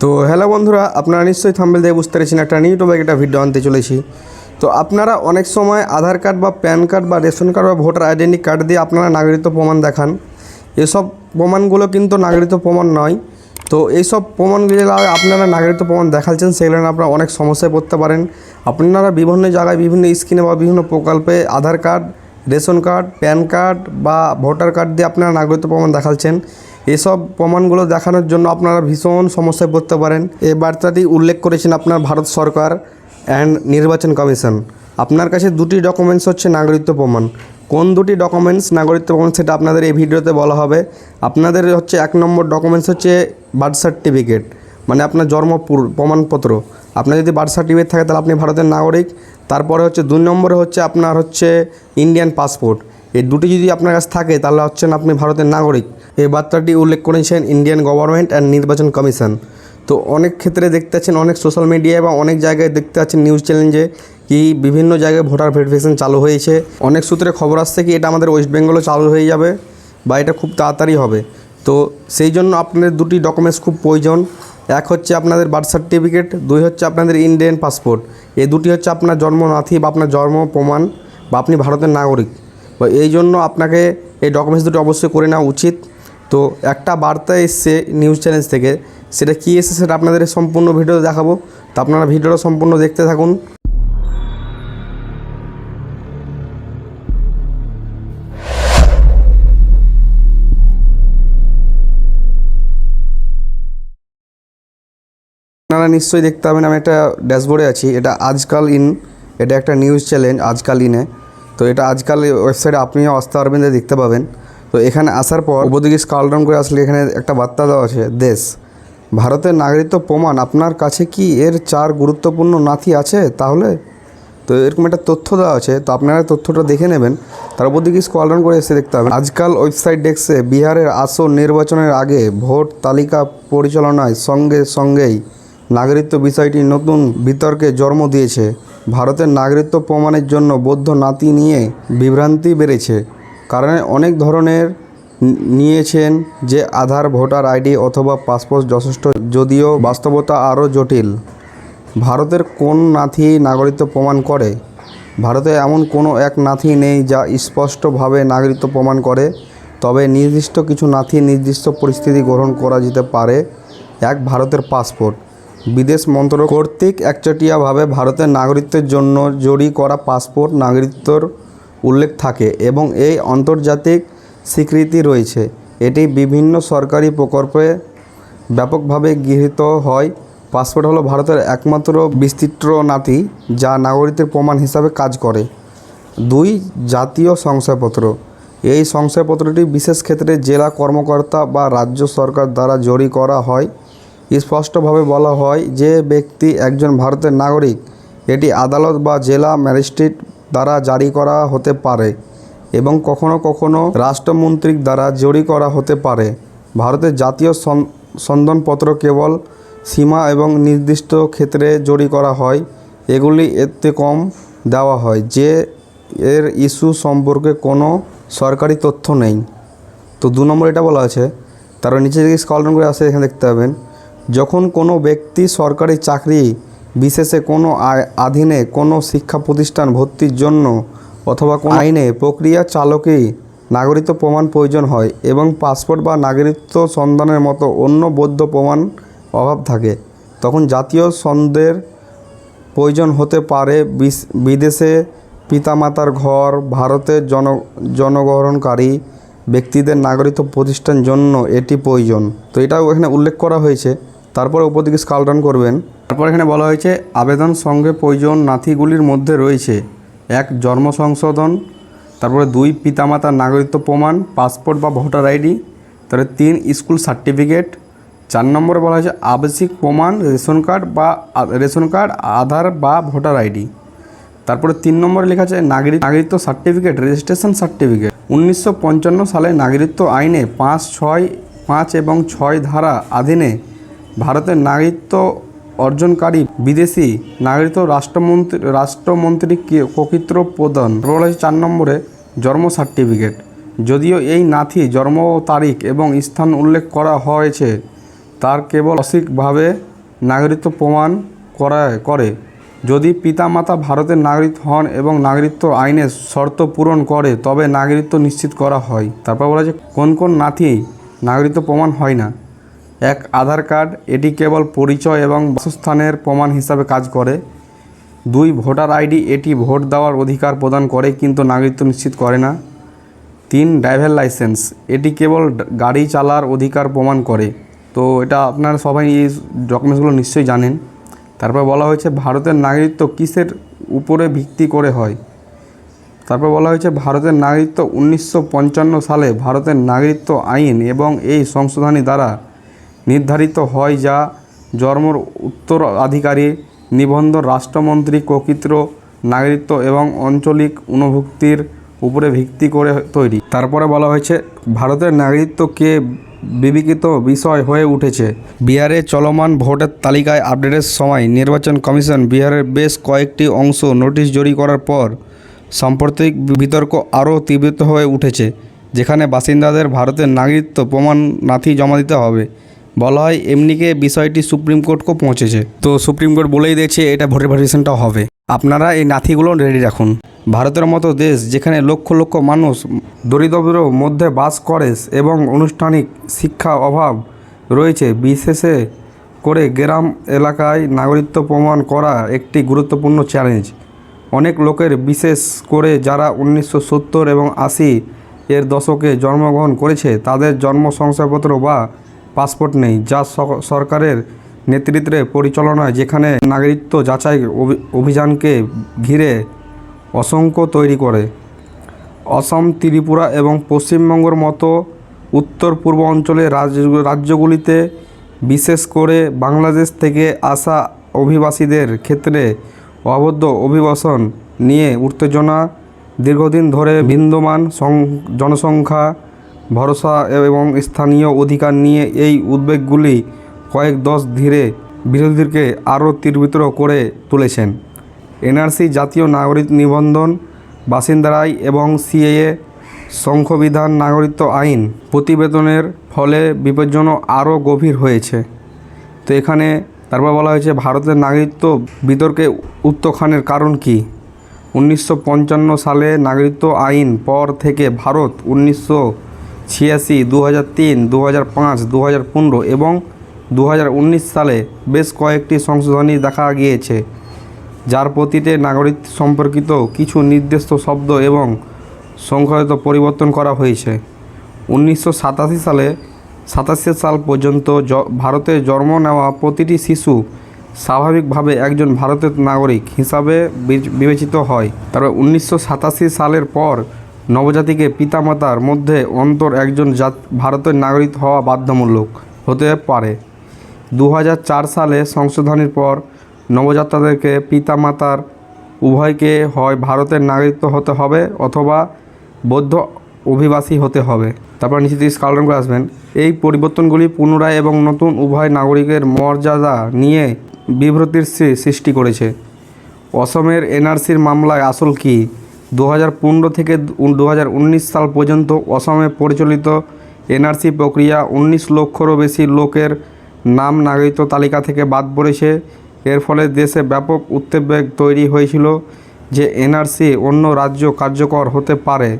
তো হ্যালো বন্ধুরা, আপনারা নিশ্চয়ই থাম্বেল দিয়ে বুঝতে পেরেছেন একটা নিউ টপিক একটা ভিডিও আনতে চলেছি। তো আপনারা অনেক সময় আধার কার্ড বা প্যান কার্ড বা রেশন কার্ড বা ভোটার আইডেন্টি কার্ড দিয়ে আপনারা নাগরিকত্ব প্রমাণ দেখান। এসব প্রমাণগুলো কিন্তু নাগরিকত্ব প্রমাণ নয়। তো এইসব প্রমাণগুলো আপনারা নাগরিকত্ব প্রমাণ দেখাচ্ছেন, সেগুলো আপনারা অনেক সমস্যায় পড়তে পারেন। আপনারা বিভিন্ন জায়গায় বিভিন্ন স্কিমে বা বিভিন্ন প্রকল্পে Aadhaar card, ration card, PAN card বা ভোটার কার্ড দিয়ে আপনারা নাগরিকত্ব প্রমাণ দেখাচ্ছেন। এসব প্রমাণগুলো দেখানোর জন্য আপনারা ভীষণ সমস্যায় পড়তে পারেন। এই বার্তাটি উল্লেখ করেছেন আপনার ভারত সরকার অ্যান্ড নির্বাচন কমিশন। আপনার কাছে দুটি ডকুমেন্টস হচ্ছে নাগরিকত্ব প্রমাণ। কোন দুটি ডকুমেন্টস নাগরিকত্ব প্রমাণ সেটা আপনাদের এই ভিডিওতে বলা হবে। আপনাদের হচ্ছে এক নম্বর ডকুমেন্টস হচ্ছে বার্থ সার্টিফিকেট মানে আপনার জন্ম প্রমাণপত্র। আপনার যদি বার্থ সার্টিফিকেট থাকে তাহলে আপনি ভারতের নাগরিক। তারপরে হচ্ছে দুই নম্বরে হচ্ছে আপনার হচ্ছে ইন্ডিয়ান পাসপোর্ট এই দুটি যদি আপনার কাছে থাকে তাহলে হচ্ছেন আপনি ভারতের নাগরিক। এই বার্তাটি উল্লেখ করেছেন ইন্ডিয়ান গভর্নমেন্ট অ্যান্ড নির্বাচন কমিশন। তো অনেক ক্ষেত্রে দেখতে পাচ্ছেন, অনেক সোশ্যাল মিডিয়ায় বা অনেক জায়গায় দেখতে পাচ্ছেন নিউজ চ্যানেলে কি বিভিন্ন জায়গায় ভোটার ভেরিফিকেশন চালু হয়েছে। অনেক সূত্রে খবর আসছে কি এটা আমাদের ওয়েস্ট বেঙ্গলও চালু হয়ে যাবে বা এটা খুব তাড়াতাড়ি হবে। তো সেই জন্য আপনাদের দুটি ডকুমেন্টস খুব প্রয়োজন। এক হচ্ছে আপনাদের বার্থ সার্টিফিকেট দুই হচ্ছে আপনাদের ইন্ডিয়ান পাসপোর্ট এই দুটি হচ্ছে আপনার জন্মনাথি বা আপনার জন্ম প্রমাণ বা আপনি ভারতের নাগরিক। বা এই জন্য আপনাকে এই ডকুমেন্টস দুটি অবশ্যই করে নেওয়া উচিত। তো একটা বার্তা এসছে নিউজ চ্যানেল থেকে, সেটা কী এসেছে সেটা আপনাদের সম্পূর্ণ ভিডিও দেখাবো। তো আপনারা ভিডিওটা সম্পূর্ণ দেখতে থাকুন। আপনারা নিশ্চয়ই দেখতে পাবেন, আমি একটা ড্যাশবোর্ডে আছি। এটা আজকাল ইন, এটা একটা নিউজ চ্যানেল আজকাল ইনে। তো এটা আজকাল ওয়েবসাইটে আপনিও আসতে পারবেন দেখতে পাবেন। তো এখানে আসার পর উপদিকে স্কাল ডাউন করে আসলে এখানে একটা বার্তা দেওয়া আছে, দেশ, ভারতের নাগরিকত্ব প্রমাণ, আপনার কাছে কি এর চার গুরুত্বপূর্ণ নাথি আছে? তাহলে? তো এরকম একটা তথ্য দেওয়া আছে, তো আপনারা তথ্যটা দেখে নেবেন, তার উপর দিকে স্কল ডাউন করে এসে দেখতে হবে আজকাল ওয়েবসাইট দেখছে বিহারের আসন নির্বাচনের আগে ভোট তালিকা পরিচালনায় সঙ্গে সঙ্গেই নাগরিকত্ব বিষয়টি নতুন বিতর্কে জন্ম দিয়েছে। ভারতের নাগরিকত্ব প্রমাণের জন্য বৌদ্ধ নাতি নিয়ে বিভ্রান্তি বেড়েছে। কারণ অনেক ধরনের নিয়েছেন যে আধার, ভোটার আইডি অথবা পাসপোর্ট যথেষ্ট, যদিও বাস্তবতা আরও জটিল। ভারতের কোন নাথি নাগরিকত্ব প্রমাণ করে? ভারতে এমন কোনো এক নাথি নেই যা স্পষ্টভাবে নাগরিকত্ব প্রমাণ করে, তবে নির্দিষ্ট কিছু নাথি নির্দিষ্ট পরিস্থিতি গ্রহণ করা যেতে পারে, এক ভারতের পাসপোর্ট। বিদেশ মন্ত্রক কর্তৃক একচেটিয়াভাবে ভারতের নাগরিকত্বের জন্য জরি করা পাসপোর্ট নাগরিকত্বর উল্লেখ থাকে এবং এই আন্তর্জাতিক স্বীকৃতি রয়েছে। এটি বিভিন্ন সরকারি প্রকল্পে ব্যাপকভাবে গৃহীত হয়। পাসপোর্ট হলো ভারতের একমাত্র বিস্তৃত নাতি যা নাগরিকদের প্রমাণ হিসাবে কাজ করে। দুই, জাতীয় শংসাপত্র। এই শংসাপত্রটি বিশেষ ক্ষেত্রে জেলা কর্মকর্তা বা রাজ্য সরকার দ্বারা জারি করা হয়। স্পষ্টভাবে বলা হয় যে ব্যক্তি একজন ভারতের নাগরিক, এটি আদালত বা জেলা ম্যাজিস্ট্রেট দ্বারা জারি করা হতে পারে এবং কখনো কখনো রাষ্ট্রমন্ত্রীর দ্বারা জারি করা হতে পারে। ভারতের জাতীয় সন- সন্দনপত্র কেবল সীমা এবং নির্দিষ্ট ক্ষেত্রে জারি করা হয়, এগুলি এতে কম দেওয়া হয়, যে এর ইস্যু সম্পর্কে কোনো সরকারি তথ্য নেই। তো দু নম্বর এটা বলা আছে তার নিচে দিকে স্কল ডাউন করে আসে, এখানে দেখতে পাবেন, যখন কোনো ব্যক্তি সরকারি চাকরি বিশেষে কোনো আ- অধীনে কোনো শিক্ষা প্রতিষ্ঠান ভর্তির জন্য অথবা কোনো আইনে প্রক্রিয়া চালকেই নাগরিকত্ব প্রমাণ প্রয়োজন হয় এবং পাসপোর্ট বা নাগরিকত্ব সন্ধানের মতো অন্য বৈধ প্রমাণ অভাব থাকে। তখন জাতীয় সন্দের প্রয়োজন হতে পারে বিদেশে পিতামাতার ঘর ভারতের জন জনগ্রহণকারী ব্যক্তিদের নাগরিকত্ব প্রতিষ্ঠান জন্য এটি প্রয়োজন। তো এটাও এখানে উল্লেখ করা হয়েছে। তারপরে উপর দিকে স্কাল ডাউন করবেন। তারপর এখানে বলা হয়েছে, আবেদন সঙ্গে প্রয়োজন নাথিগুলির মধ্যে রয়েছে। এক, জন্ম সংশোধন। তারপরে দুই, পিতামাতার নাগরিকত্ব প্রমাণ, পাসপোর্ট বা ভোটার আইডি। তারপরে তিন, স্কুল সার্টিফিকেট। চার নম্বরে বলা হয়েছে, আবশ্যিক প্রমাণ, রেশন কার্ড বা রেশন কার্ড, আধার বা ভোটার আইডি। তারপরে তিন নম্বরে লেখা আছে, নাগরিক, নাগরিকত্ব সার্টিফিকেট, রেজিস্ট্রেশন সার্টিফিকেট। উনিশশো পঞ্চান্ন সালে নাগরিকত্ব আইনে পাঁচ, ছয়, পাঁচ এবং ছয় ধারা অধীনে ভারতের নাগরিকত্ব অর্জনকারী বিদেশি নাগরিকত্ব রাষ্ট্রমন্ত্রী রাষ্ট্রমন্ত্রীকে কর্তৃত্ব প্রদান। বলা চার নম্বরে জন্ম সার্টিফিকেট। যদিও এই নাথি জন্ম তারিখ এবং স্থান উল্লেখ করা হয়েছে, তার কেবল অসিকভাবে নাগরিকত্ব প্রমাণ করা করে। যদি পিতামাতা ভারতের নাগরিক হন এবং নাগরিকত্ব আইনের শর্ত পূরণ করে, তবে নাগরিকত্ব নিশ্চিত করা হয়। তারপর বলা যে কোন কোন নাথি নাগরিকত্ব প্রমাণ হয় না। এক আধার কার্ড, এটি কেবল পরিচয় এবং বাসস্থানের প্রমাণ হিসাবে কাজ করে। দুই, ভোটার আইডি, এটি ভোট দেওয়ার অধিকার প্রদান করে কিন্তু নাগরিকত্ব নিশ্চিত করে না। তিন, ড্রাইভার লাইসেন্স, এটি কেবল গাড়ি চালার অধিকার প্রমাণ করে। তো এটা আপনারা সবাই এই ডকুমেন্টসগুলো নিশ্চয়ই জানেন। তারপর বলা হয়েছে, ভারতের নাগরিকত্ব কিসের উপরে ভিত্তি করে হয়? তারপর বলা হয়েছে, ভারতের নাগরিকত্ব উনিশশো পঞ্চান্ন সালে ভারতের নাগরিকত্ব আইন এবং এই সংশোধনী দ্বারা নির্ধারিত হয় যা জন্মর উত্তরাধিকারী, নিবন্ধ রাষ্ট্রমন্ত্রী কর্তৃত্ব, নাগরিকত্ব এবং আঞ্চলিক অনুভুক্তির উপরে ভিত্তি করে তৈরি। তারপরে বলা হয়েছে, ভারতের নাগরিকত্বকে বিবেচিত বিষয় হয়ে উঠেছে। বিহারে চলমান ভোটের তালিকায় আপডেটের সময় নির্বাচন কমিশন বিহারের বেশ কয়েকটি অংশ নোটিশ জারি করার পর সাম্প্রতিক বিতর্ক আরও তীব্র হয়ে উঠেছে, যেখানে বাসিন্দাদের ভারতের নাগরিকত্ব প্রমাণ নাথি জমা দিতে হবে। বলা হয় এমনিকে বিষয়টি সুপ্রিম কোর্টকেও পৌঁছেছে। তো সুপ্রিম কোর্ট বলেই দিয়েছে এটা ভোটের ভ্যারিয়েশনটাও হবে। আপনারা এই নাথিগুলো রেডি রাখুন। ভারতের মতো দেশ যেখানে লক্ষ লক্ষ মানুষ দরিদ্রের মধ্যে বাস করে এবং আনুষ্ঠানিক শিক্ষা অভাব রয়েছে, বিশেষে করে গ্রাম এলাকায় নাগরিকত্ব প্রমাণ করা একটি গুরুত্বপূর্ণ চ্যালেঞ্জ অনেক লোকের, বিশেষ করে যারা উনিশশো সত্তর এবং আশি এর দশকে জন্মগ্রহণ করেছে, তাদের জন্ম শংসাপত্র বা পাসপোর্ট নেই, যা সরকারের নেতৃত্বে পরিচালনায়, যেখানে নাগরিকত্ব যাচাই অভি- অভিযানকে ঘিরে অসংখ্য তৈরি করে। অসম, ত্রিপুরা এবং পশ্চিমবঙ্গের মতো উত্তর পূর্ব অঞ্চলের রাজ্যগুলিতে বিশেষ করে বাংলাদেশ থেকে আসা অভিবাসীদের ক্ষেত্রে অবদ্ধ অভিবাসন নিয়ে উত্তেজনা দীর্ঘদিন ধরে বিন্দমান জনসংখ্যা ভরসা এবং স্থানীয় অধিকার নিয়ে এই উদ্বেগগুলি কয়েক দশ ধীরে বিরোধীদেরকে আরও তীব্র করে তুলেছেন। এনআরসি জাতীয় নাগরিক নিবন্ধন, বাসিন্দারাই এবং সিএএ সংবিধান নাগরিকত্ব আইন প্রতিবেদনের ফলে বিপজ্জনক আরও গভীর হয়েছে। তো এখানে তারপর বলা হয়েছে, ভারতের নাগরিকত্ব বিতর্কে উত্তখানের কারণ কি? উনিশশো পঞ্চান্ন সালে নাগরিকত্ব আইন পর থেকে ভারত উনিশশো ছিয়াশি দু হাজার তিন দু হাজার পাঁচ দু হাজার পনেরো এবং দু হাজার উনিশ সালে বেশ কয়েকটি সংশোধনী দেখা গিয়েছে, যার প্রতিতে নাগরিক সম্পর্কিত কিছু নির্দিষ্ট শব্দ এবং সংখ্যায়িত পরিবর্তন করা হয়েছে। উনিশশো সাতাশি সালে সাতাশি সাল পর্যন্ত ভারতে জন্ম নেওয়া প্রতিটি শিশু স্বাভাবিকভাবে একজন ভারতের নাগরিক হিসাবে বিবেচিত হয়। তারপর উনিশশো সালের পর নবজাতিকে পিতামাতার মধ্যে অন্তর একজন জাত ভারতের নাগরিক হওয়া বাধ্যমূলক হতে পারে। দু হাজার চার সালে সংশোধনীর পর নবজাতকদেরকে পিতামাতার উভয়কে হয় ভারতের নাগরিকত্ব হতে হবে অথবা বৌদ্ধ অভিবাসী হতে হবে। তারপর নিচে দিয়ে স্কালন করে আসবেন। এই পরিবর্তনগুলি পুনরায় এবং নতুন উভয় নাগরিকের মর্যাদা নিয়ে বিভ্রতির সৃষ্টি করেছে। অসমের এনআরসির মামলায় আসল কি? দু হাজার পনেরো থেকে দু হাজার উনিশ সাল পর্যন্ত অসমে পরিচালিত এনআরসি প্রক্রিয়া উনিশ লক্ষরও বেশি লোকের নাম নাগরিকত্ব তালিকা থেকে বাদ পড়েছে। এর ফলে দেশে ব্যাপক উদ্বেগ তৈরি হয়েছিল যে এনআরসি অন্য রাজ্য কার্যকর হতে পারে।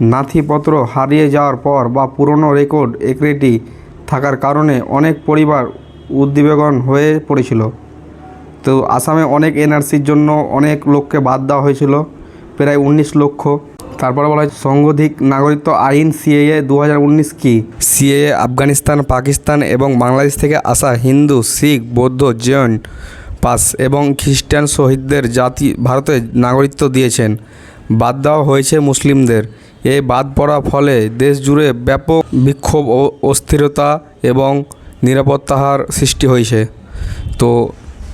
নাথিপত্র হারিয়ে যাওয়ার পর বা পুরনো রেকর্ড একরেটি থাকার কারণে অনেক পরিবার উদ্দীবেগন হয়ে পড়েছিল। তো আসামে অনেক এনআরসির জন্য অনেক লোককে বাদ দেওয়া হয়েছিল। প্রায় উনিশ লক্ষ। তারপরে বলা হয় সংঘধিক নাগরিকত্ব আইন সিএএ দু হাজার উনিশ কী? সিএএ আফগানিস্তান, পাকিস্তান এবং বাংলাদেশ থেকে আসা হিন্দু, শিখ, বৌদ্ধ, জৈন পাস এবং খ্রিস্টান শহীদদের জাতি ভারতে নাগরিকত্ব দিয়েছেন। বাদ দেওয়া হয়েছে মুসলিমদের। এই বাদ পড়ার ফলে দেশ জুড়ে ব্যাপক বিক্ষোভ ও অস্থিরতা এবং নিরাপত্তাহার সৃষ্টি হয়েছে। তো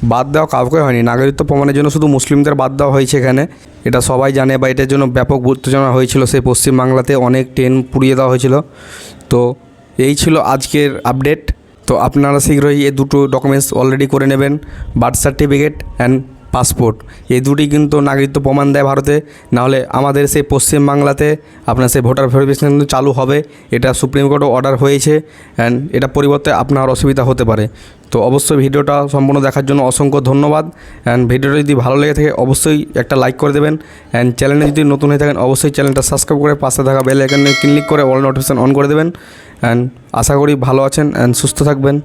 বাদ দেওয়া কাউকে হয়নি। নাগরিকত্ব প্রমাণের জন্য শুধু মুসলিমদের বাদ দেওয়া হয়েছে এখানে। এটা সবাই জানে বা এটার জন্য ব্যাপক উত্তেজনা হয়েছিল। সেই পশ্চিমবাংলাতে অনেক ট্রেন পুড়িয়ে দেওয়া হয়েছিল। তো এই ছিল আজকের আপডেট তো আপনারা শীঘ্রই এই দুটো ডকুমেন্টস অলরেডি করে নেবেন। Birth certificate and passport. এই দুটি কিন্তু নাগরিকত্ব প্রমাণ দেয় ভারতে। নাহলে আমাদের সেই পশ্চিমবাংলাতে আপনার সেই ভোটার ভেরিফিকেশন কিন্তু চালু হবে। এটা সুপ্রিম কোর্টও অর্ডার হয়েছে অ্যান্ড এটা পরিবর্তে আপনার অসুবিধা হতে পারে। তো অবশ্যই ভিডিওটা সম্পূর্ণ দেখার জন্য অসংখ্য ধন্যবাদ অ্যান্ড ভিডিওটা যদি ভালো লেগে থাকে অবশ্যই একটা লাইক করে দেবেন অ্যান্ড চ্যানেলে যদি নতুন হয়ে থাকেন অবশ্যই চ্যানেলটা সাবস্ক্রাইব করে পাশে থাকা বেল আইকনে ক্লিক করে অল নোটিফিকেশন অন করে দেবেন অ্যান্ড আশা করি ভালো আছেন অ্যান্ড সুস্থ থাকবেন।